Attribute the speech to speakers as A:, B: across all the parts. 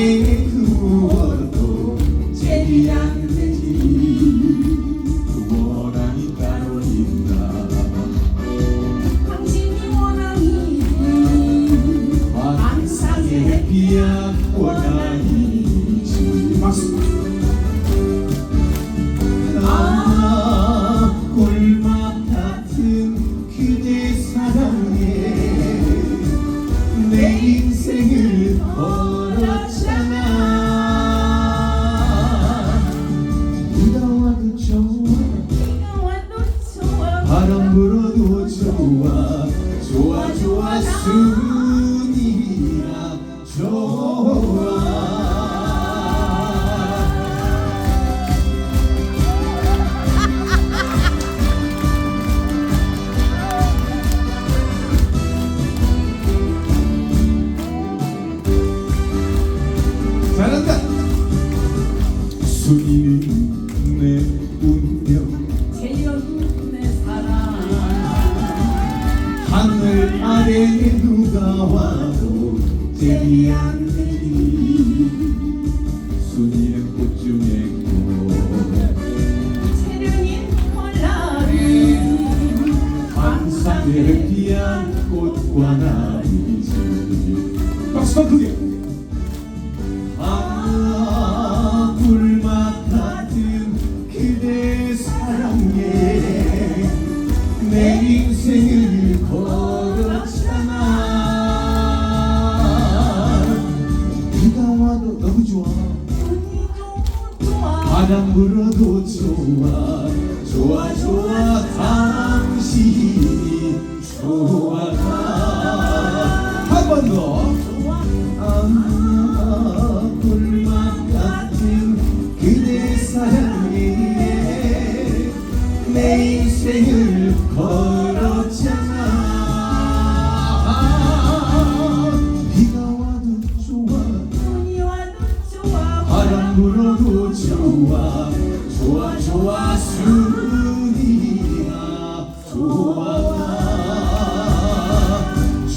A: 땅에 구워도 제비 안 되지. 원한이 따로 있나
B: 당신이 원하니
A: 환상의 비약 원한이지. 박수 아 꿀맛 같은 그대 사랑에 내 인생을 불어도 좋아 좋아 좋아 순이야. 좋아. 잘한다 아래에 누가 와도 안 되지 순이는 꽃 중에 꽃.
B: 체륜인 콜라리
A: 환상의 귀한 꽃과 나이지 박수만 크게. 아 꿀맛 같은 그대 사랑에 내 인생을 와도 너무 좋아. 바람 불어도 좋아. 좋아 좋아 당신이 좋아 한번 더.
B: 좋아
A: 아, 꿀맛 같은 그대 사랑에 내 인생을 걸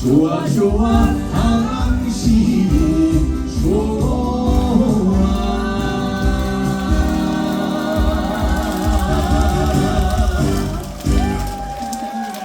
A: 좋아 좋아